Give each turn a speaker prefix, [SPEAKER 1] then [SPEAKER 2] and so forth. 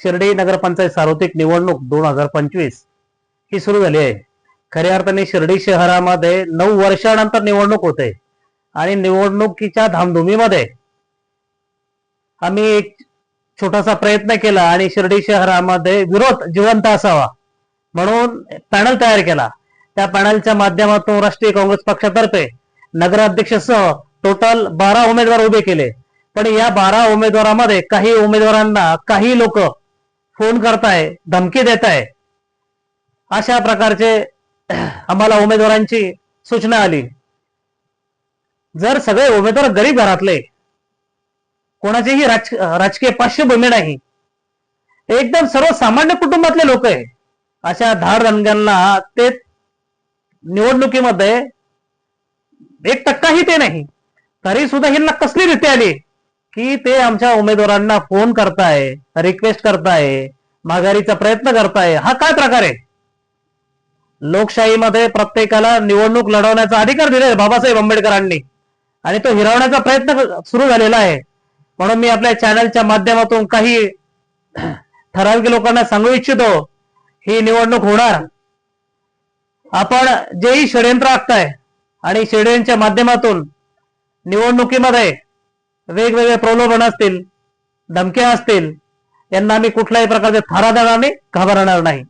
[SPEAKER 1] शिर्डी नगरपंचायत सार्वत्रिक निवडणूक दोन हजार पंचवीस ही सुरू झाली आहे. खऱ्या अर्थाने शिर्डी शहरामध्ये नऊ वर्षानंतर निवडणूक होते आणि निवडणुकीच्या धामधुमीमध्ये आम्ही एक छोटासा प्रयत्न केला आणि शिर्डी शहरामध्ये विरोध जिवंत असावा म्हणून पॅनल तयार केला. त्या पॅनलच्या माध्यमातून राष्ट्रीय काँग्रेस पक्षातर्फे नगराध्यक्षसह टोटल बारा उमेदवार उभे केले. पण या बारा उमेदवारामध्ये काही उमेदवारांना काही लोक फोन करताय धमकी देत आहे अशा प्रकारचे आम्हाला उमेदवारांची सूचना आली. जर सगळे उमेदवार गरीब घरातले कोणाचीही राज राजकीय पार्श्वभूमी नाही एकदम सर्वसामान्य कुटुंबातले लोक आहे अशा धार रंगांना ते निवडणुकीमध्ये एक टक्काही ते नाही. तरी सुद्धा ह्यांना कसली रीती आली? की ते आमच्या उमेदवारांना फोन करताय रिक्वेस्ट करताय माघारीचा प्रयत्न करताय हा काय प्रकार आहे? लोकशाहीमध्ये प्रत्येकाला निवडणूक लढवण्याचा अधिकार दिलाय बाबासाहेब आंबेडकरांनी. आणि तो हिरावण्याचा प्रयत्न सुरू झालेला आहे. म्हणून मी आपल्या चॅनलच्या माध्यमातून काही ठराविक लोकांना सांगू इच्छितो ही निवडणूक होणार. आपण जेही षडयंत्र आखताय आणि षडयंत्राच्या माध्यमातून निवडणुकीमध्ये वेगवेगळे प्रलोभन असतील धमक्या असतील यांना आम्ही कुठल्याही प्रकारचे थारा देणार घाबरणार नाही.